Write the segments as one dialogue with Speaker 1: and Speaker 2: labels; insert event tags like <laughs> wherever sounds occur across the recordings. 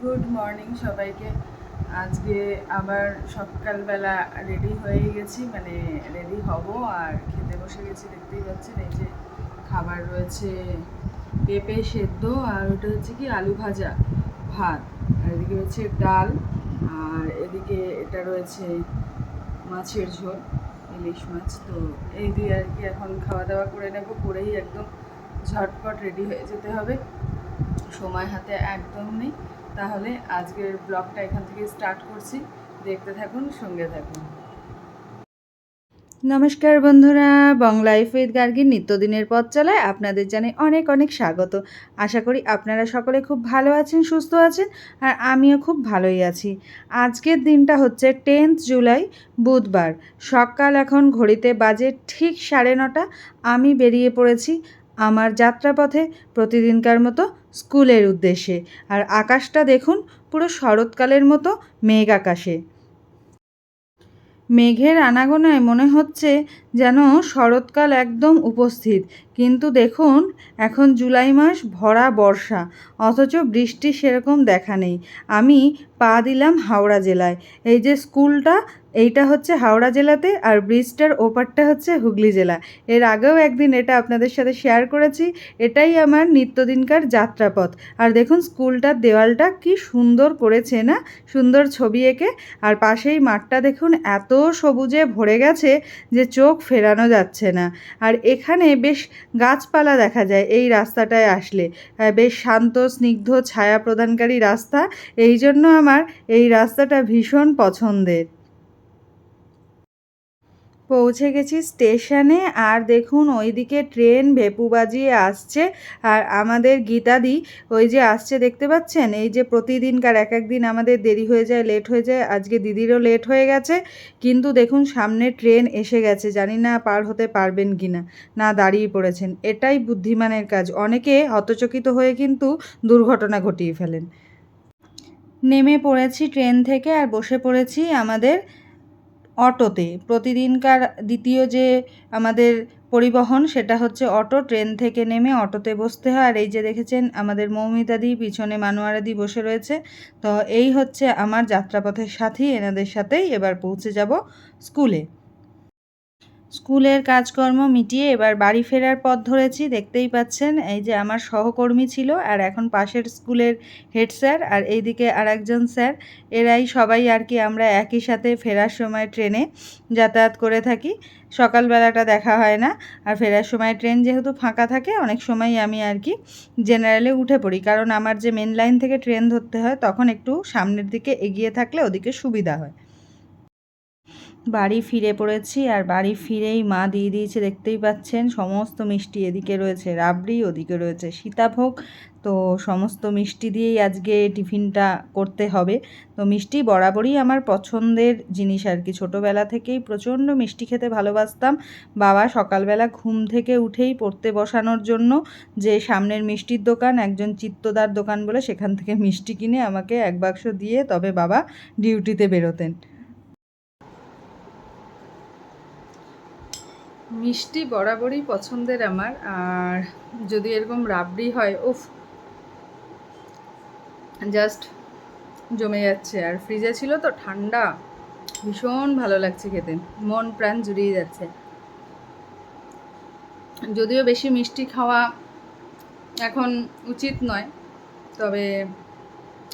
Speaker 1: Good morning সবাইকে। আজকে আবার সকালবেলা রেডি হয়ে গেছি মানে রেডি হব আর খেতে বসে গেছি, দেখতেই পাচ্ছেন এই যে খাবার রয়েছে পেঁপে সেদ্ধ আর ওটা হচ্ছে কি আলু ভাজা ভাত। আর এদিকে রয়েছে ডাল আর এদিকে এটা রয়েছে মাছের ঝোল, ইলিশ মাছ। তো এই দিয়ে আর কি এখন খাওয়া দাওয়া করে নেব, করেই একদম ঝটপট রেডি হয়ে যেতে হবে। সময় হাতে একদম নেই। তাহলে আজকের ব্লগটা এখান থেকে স্টার্ট করছি। দেখতে থাকুন, সঙ্গে থাকুন।
Speaker 2: নমস্কার বন্ধুরা বংলাইফ উইথ গার্গির নিত্যদিনের পথ চালায় আপনাদের জানাই অনেক অনেক স্বাগত। আশা করি আপনারা সকলে খুব ভালো আছেন, সুস্থ আছেন, আর আমিও খুব ভালোই আছি। আজকের দিনটা হচ্ছে টেন্থ জুলাই, বুধবার। সকাল এখন ঘড়িতে বাজে ঠিক সাড়ে নটা। আমি বেরিয়ে পড়েছি আমার যাত্রাপথে। প্রতিদিনকার মতো স্কুলের উদ্দেশ্যে। আর আকাশটা দেখুন, পুরো শরৎকালের মতো মেঘ আকাশে। মেঘের আনাগোনায় মনে হচ্ছে যেন শরৎকাল একদম উপস্থিত। কিন্তু দেখুন, এখন জুলাই মাস, ভরা বর্ষা। অথচ বৃষ্টি সেরকম দেখা নেই। আমি পা দিলাম হাওড়া জেলায়। এই যে স্কুলটা এইটা হচ্ছে হাওড়া জেলাতে আর ব্রিজটার ওপারটা হচ্ছে হুগলি জেলা। এর আগেও একদিন এটা আপনাদের সাথে শেয়ার করেছি, এটাই আমার নিত্যদিনকার যাত্রাপথ। আর দেখুন, স্কুলটার দেওয়ালটা কি সুন্দর করেছে না? সুন্দর ছবি এঁকে। আর পাশেই মাঠটা দেখুন, এত সবুজে ভরে গেছে যে চোখ ফেরানো যাচ্ছে না। আর এখানে বেশ গাছপালা দেখা যায় এই রাস্তাটায় আসলে। বেশ শান্ত, স্নিগ্ধ, ছায়া প্রদানকারী রাস্তা। এই জন্য আমার এই রাস্তাটা ভীষণ পছন্দের। পৌঁছে গেছি স্টেশনে আর দেখুন ওইদিকে ট্রেন ভেপু বাজিয়ে আসছে আর আমাদের গীতাদি ওই যে আসছে দেখতে পাচ্ছেন? এই যে প্রতিদিনকার এক এক দিন আমাদের দেরি হয়ে যায়, লেট হয়ে যায়, আজকে দিদিরও লেট হয়ে গেছে। কিন্তু দেখুন সামনে ট্রেন এসে গেছে, জানি না পার হতে পারবেন কি না না দাঁড়িয়ে পড়েছেন। এটাই বুদ্ধিমানের কাজ। অনেকে হতচকিত হয়ে কিন্তু দুর্ঘটনা ঘটিয়ে ফেলেন। নেমে পড়েছি ট্রেন থেকে আর বসে পড়েছি আমাদের অটোতে। প্রতিদিনকার দ্বিতীয় যে আমাদের পরিবহন, সেটা হচ্ছে অটো। ট্রেন থেকে নেমে অটোতে বসতে হয়। আর এই যে দেখেছেন, আমাদের মৌমিতাদি, পিছনে মানুয়ারাদি বসে রয়েছে। তো এই হচ্ছে আমার যাত্রাপথের সাথী। এনাদের সাথেই এবার পৌঁছে যাব স্কুলে। স্কুলের কাজকর্ম মিটিয়ে এবার বাড়ি ফেরার পথ ধরেছি। দেখতেই পাচ্ছেন, এই যে আমার সহকর্মী ছিল আর এখন পাশের স্কুলের হেড স্যার আর এইদিকে আর একজন স্যার। এরাই সবাই আর কি আমরা একই সাথে ফেরার সময় ট্রেনে যাতায়াত করে থাকি। সকালবেলাটা দেখা হয় না আর ফেরার সময় ট্রেন যেহেতু ফাঁকা থাকে, অনেক সময় আমি আর কি জেনারেলে উঠে পড়ি। কারণ আমার যে মেন লাইন থেকে ট্রেন ধরতে হয়, তখন একটু সামনের দিকে এগিয়ে থাকলে ওদিকে সুবিধা হয়। বাড়ি ফিরে পড়েছি আর বাড়ি ফিরেই মা দিয়ে দিয়েছে, দেখতেই পাচ্ছেন, সমস্ত মিষ্টি এদিকে রয়েছে, রাবড়ি ওদিকে রয়েছে, সীতাভোগ। তো সমস্ত মিষ্টি দিয়েই আজকে টিফিনটা করতে হবে। তো মিষ্টি বরাবরই আমার পছন্দের জিনিস আর কি। ছোটোবেলা থেকেই প্রচণ্ড মিষ্টি খেতে ভালোবাসতাম। বাবা সকালবেলা ঘুম থেকে উঠেই পড়তে বসানোর জন্য যে সামনের মিষ্টির দোকান, একজন চিত্তদার দোকান বলে সেখান থেকে মিষ্টি কিনে আমাকে এক বাক্স দিয়ে তবে বাবা ডিউটিতে বেরোতেন।
Speaker 1: মিষ্টি বরাবরই পছন্দের আমার, আর যদি এরকম রাবড়ি হয়, উফ জাস্ট জমে যাচ্ছে। আর ফ্রিজে ছিল তো ঠান্ডা, ভীষণ ভালো লাগছে খেতে, মন প্রাণ জুড়িয়ে যাচ্ছে। যদিও বেশি মিষ্টি খাওয়া এখন উচিত নয়, তবে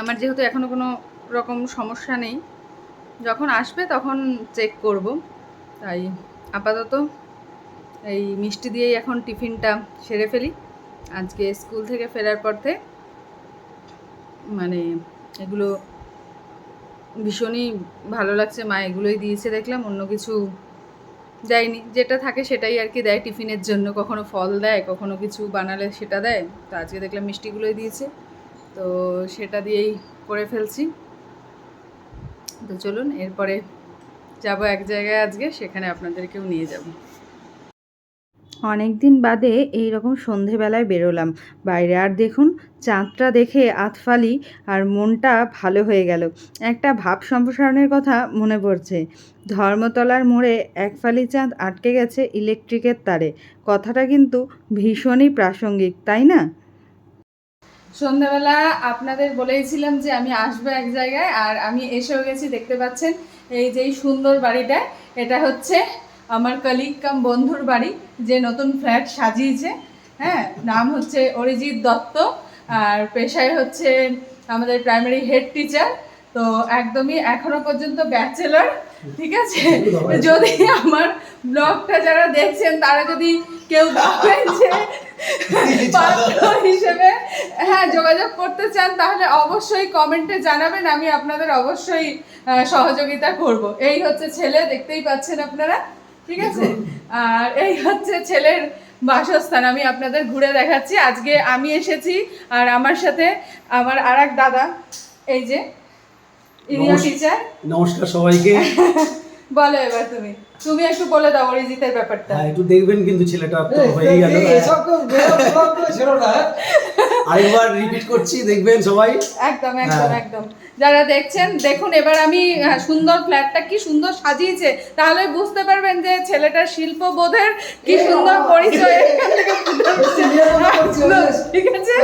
Speaker 1: আমার যেহেতু এখনও কোনো রকম সমস্যা নেই, যখন আসবে তখন চেক করব, তাই আপাতত এই মিষ্টি দিয়েই এখন টিফিনটা সেরে ফেলি। আজকে স্কুল থেকে ফেরার পথে মানে এগুলো ভীষণই ভালো লাগছে। মা এগুলোই দিয়েছে দেখলাম, অন্য কিছু দেয়নি। যেটা থাকে সেটাই আর কি দেয় টিফিনের জন্য। কখনো ফল দেয়, কখনো কিছু বানালে সেটা দেয়। তো আজকে দেখলাম মিষ্টিগুলোই দিয়েছে। তো সেটা দিয়েই করে ফেলছি। তো চলুন, এরপরে যাব এক জায়গায় আজকে, সেখানে আপনাদেরকেও নিয়ে যাব।
Speaker 2: অনেক দিন বাদে এই রকম সন্ধেবেলায় বেরোলাম। বাইরে আর দেখুন, চাঁদটা দেখে আতফালি আর মনটা ভালো হয়ে গেল। একটা ভাব সম্প্রসারণের কথা মনে পড়ছে। ধর্মতলার মোড়ে এক ফালি চাঁদ আটকে গেছে ইলেকট্রিকের তারে। কথাটা কিন্তু ভীষণই প্রাসঙ্গিক, তাই না? সন্ধ্যাবেলা আপনাদের বলেইছিলাম যে আমি আসব এক জায়গায় আর আমি এসেও গেছি, দেখতে পাচ্ছেন? এই যে সুন্দর বাড়িটা, এটা হচ্ছে আমার কলিগ কাম বন্ধুর বাড়ি, যে নতুন ফ্ল্যাট সাজিয়েছে। হ্যাঁ নাম হচ্ছে অরিজিৎ দত্ত, আর পেশায় হচ্ছে আমাদের প্রাইমারি হেড টিচার তো একদমই এখনও পর্যন্ত ব্যাচেলর ঠিক আছে? যদি আমার ব্লগটা যারা দেখছেন, তারা যদি কেউ ভাবেন যে হিসেবে হ্যাঁ যোগাযোগ করতে চান, তাহলে অবশ্যই কমেন্টে জানাবেন, আমি আপনাদের অবশ্যই সহযোগিতা করব। এই হচ্ছে ছেলে, দেখতেই পাচ্ছেন আপনারা। ঠিক আছে? আর এই হচ্ছে ছেলের বাসস্থান আমি আপনাদের ঘুরে দেখাচ্ছি। আজকে আমি এসেছি আর আমার সাথে আমার আর এক দাদা এই যে ইরিয়া টিচার
Speaker 3: নমস্কার সবাইকে। <laughs>
Speaker 2: বলো এবার তুমি। তুমি একটু বলে দাও অরিজিতের ব্যাপারটা।
Speaker 3: হ্যাঁ, একটু দেখবেন কিন্তু ছেলেটা তো হয়ে গেল আরেকবার রিপিট করছি দেখবেন সবাই।
Speaker 2: একদম একদম
Speaker 3: হ্যাঁ।
Speaker 2: একদম যারা দেখছেন দেখুন এবার আমি সুন্দর ফ্ল্যাটটা কি সুন্দর সাজিয়েছে তাহলে বুঝতে পারবেন যে ছেলেটার শিল্পবোধের কি সুন্দর পরিচয়। একদম, <laughs> ঠিক আছে?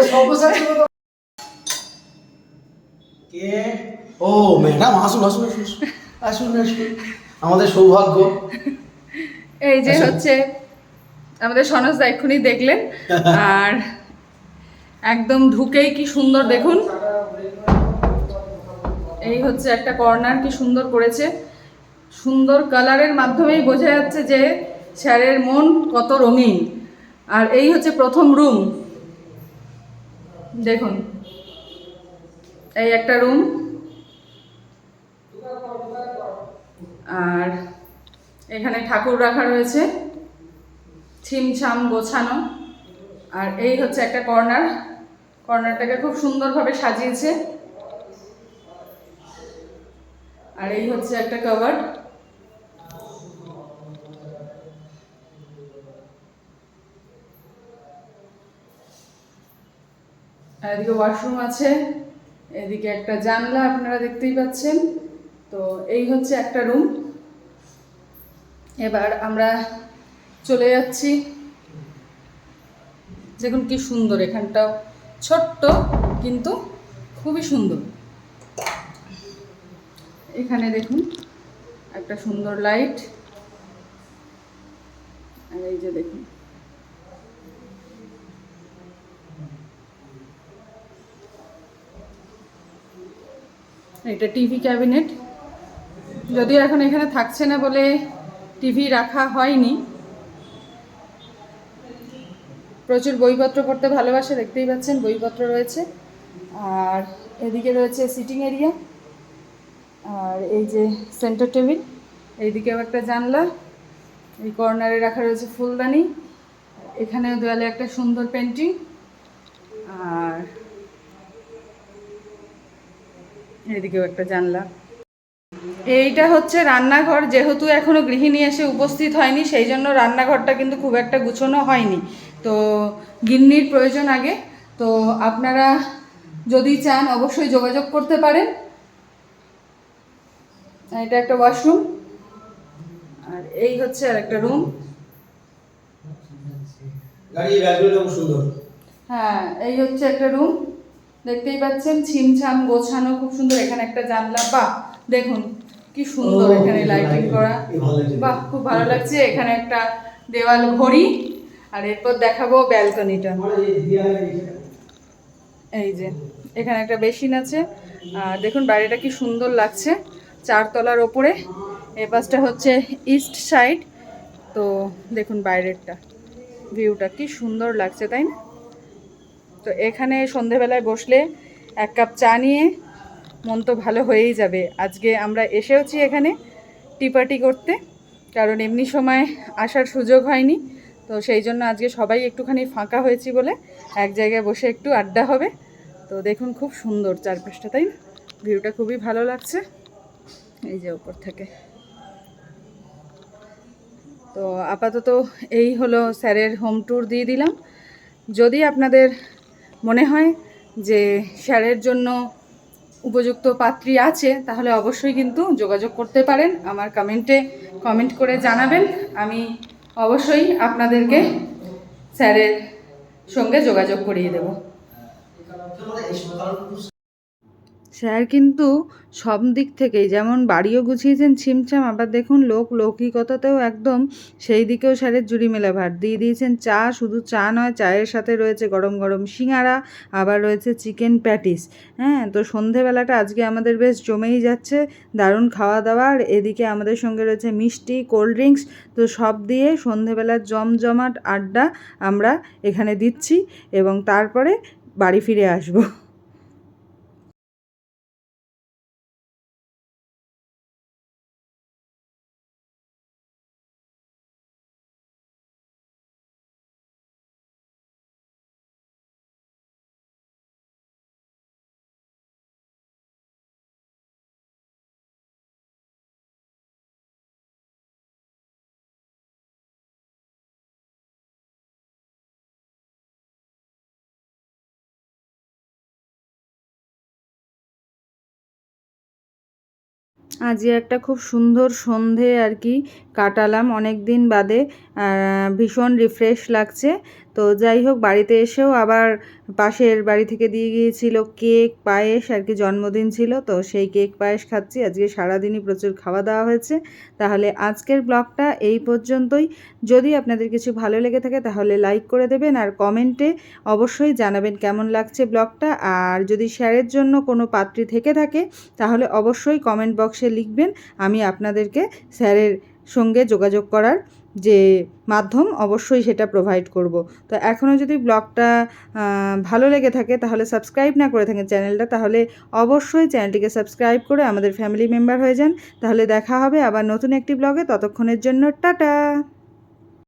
Speaker 3: কে? ও ম্যাডাম আসুন আসুন আসুন আসুন আমাদের সৌভাগ্য।
Speaker 2: এই যে। হচ্ছে আমাদের সনজদা এক্ষুনি দেখলেন। <laughs> আর একদম ঢুকেই কি সুন্দর, দেখুন। এই হচ্ছে একটা কর্নার কি সুন্দর করেছে। সুন্দর কালারের মাধ্যমেই বোঝা যাচ্ছে যে স্যারের মন কত রঙিন। আর এই হচ্ছে প্রথম রুম দেখুন। এই একটা রুম আর এখানে ঠাকুর রাখা রয়েছে। ছিমছাম গোছানো। আর এই হচ্ছে একটা কর্নার কর্নারটাকে খুব সুন্দরভাবে সাজিয়েছে। আর এই হচ্ছে একটা কভার এদিকে ওয়াশরুম আছে, এদিকে একটা জানলা আপনারা দেখতেই পাচ্ছেন। তো এই হচ্ছে একটা রুম এবার আমরা চলে যাচ্ছি। দেখুন কি সুন্দর এখানটাও। ছোট্ট, কিন্তু খুবই সুন্দর। এখানে দেখুন, একটা সুন্দর লাইট। আর এই যে দেখুন। এটা টিভি ক্যাবিনেট। যদিও এখন এখানে থাকছে না বলে টিভি রাখা হয়নি প্রচুর বইপত্র পড়তে ভালোবাসে, দেখতেই পাচ্ছেন, বইপত্র রয়েছে। আর এদিকে রয়েছে সিটিং এরিয়া আর এই যে সেন্টার টেবিল এইদিকেও একটা জানলা, এই কর্নারে রাখা রয়েছে ফুলদানি, এখানেও দেওয়ালে একটা সুন্দর পেন্টিং আর এদিকেও একটা জানলা। এইটা হচ্ছে রান্নাঘর, যেহেতু এখনও গৃহিণী এসে উপস্থিত হয়নি, সেই জন্য রান্নাঘরটা কিন্তু খুব একটা গুছানো হয়নি। তো গিন্নির প্রয়োজন আগে। তো আপনারা যদি চান অবশ্যই যোগাযোগ করতে পারেন। এটা একটা ওয়াশরুম আর এই হচ্ছে আর একটা রুম হ্যাঁ এই হচ্ছে একটা রুম দেখতেই পাচ্ছেন ছিমছাম গোছানো খুব সুন্দর। এখানে একটা জানলা। বাহ দেখুন কি সুন্দর এখানে লাইটিং করা। বাহ খুব ভালো লাগছে। এখানে একটা দেওয়াল ঘড়ি। আর এরপর দেখাবো ব্যালকনিটা। এই যে এখানে একটা বেসিন আছে। আর দেখুন বাইরেটা কি সুন্দর লাগছে চারতলার ওপরে। এ পাশটা হচ্ছে ইস্ট সাইড। তো দেখুন বাইরেরটা ভিউটা কি সুন্দর লাগছে তাই না? তো এখানে সন্ধেবেলায় বসলে এক কাপ চা নিয়ে মন তো ভালো হয়েই যাবে। আজকে আমরা এসেওছি এখানে টি পার্টি করতে কারণ এমনি সময় আসার সুযোগ হয়নি। তো সেই জন্য আজকে সবাই একটুখানি ফাঁকা হয়েছি বলে এক জায়গায় বসে একটু আড্ডা হবে। তো দেখুন খুব সুন্দর চারপাশটা, তাই না? ভিউটা খুবই ভালো লাগছে। এই যে উপর থেকে। তো আপাতত এই হলো স্যারের হোম ট্যুর দিয়ে দিলাম। যদি আপনাদের মনে হয় যে স্যারের জন্য উপযুক্ত পাত্রী আছে, তাহলে অবশ্যই কিন্তু যোগাযোগ করতে পারেন। আমার কমেন্টে কমেন্ট করে জানাবেন। আমি অবশ্যই আপনাদেরকে স্যারের সঙ্গে যোগাযোগ করিয়ে দেব। স্যার কিন্তু সব দিক থেকেই যেমন বাড়িও গুছিয়েছেন ছিমছাম, আবার দেখুন লোক লৌকিকতাতেও একদম সেই দিকেও স্যারের জুড়ি মেলা ভাট দিয়ে দিয়েছেন চা, শুধু চা নয়, চায়ের সাথে রয়েছে গরম গরম সিঙাড়া আবার রয়েছে চিকেন প্যাটিস। হ্যাঁ তো সন্ধেবেলাটা আজকে আমাদের বেশ জমেই যাচ্ছে, দারুণ খাওয়া দাওয়া, আর এদিকে আমাদের সঙ্গে রয়েছে মিষ্টি, কোল্ড ড্রিঙ্কস, তো সব দিয়ে সন্ধেবেলার জমজমাট আড্ডা আমরা এখানে দিচ্ছি এবং তারপরে বাড়ি ফিরে আসব। আজকে একটা খুব সুন্দর সন্ধে আর কি কাটালাম। অনেক দিন বাদে ভীষণ রিফ্রেশ লাগছে। তো যাই হোক, বাড়িতে এসেও আবার পাশের বাড়ি থেকে দিয়ে গিয়েছিল কেক, পায়েস, আর কি জন্মদিন ছিল। তো সেই কেক, পায়েস খাচ্ছি। আজকে সারাদিনই প্রচুর খাওয়া দাওয়া হয়েছে। তাহলে আজকের ব্লগটা এই পর্যন্তই। যদি আপনাদের কিছু ভালো লেগে থাকে, তাহলে লাইক করে দেবেন আর কমেন্টে অবশ্যই জানাবেন কেমন লাগছে ব্লগটা। আর যদি শেয়ারের জন্য কোনো পাত্রী থেকে থাকে, তাহলে অবশ্যই কমেন্ট বক্সে লিখবেন। আমি আপনাদেরকে স্যারের সঙ্গে যোগাযোগ করার যে মাধ্যম অবশ্যই সেটা প্রোভাইড করব। তো এখনও যদি ব্লগটা ভালো লেগে থাকে তাহলে সাবস্ক্রাইব না করে থাকেন চ্যানেলটা, তাহলে অবশ্যই চ্যানেলটিকে সাবস্ক্রাইব করে আমাদের ফ্যামিলি মেম্বার হয়ে যান। তাহলে দেখা হবে আবার নতুন একটি ব্লগে ততক্ষণের জন্য টাটা!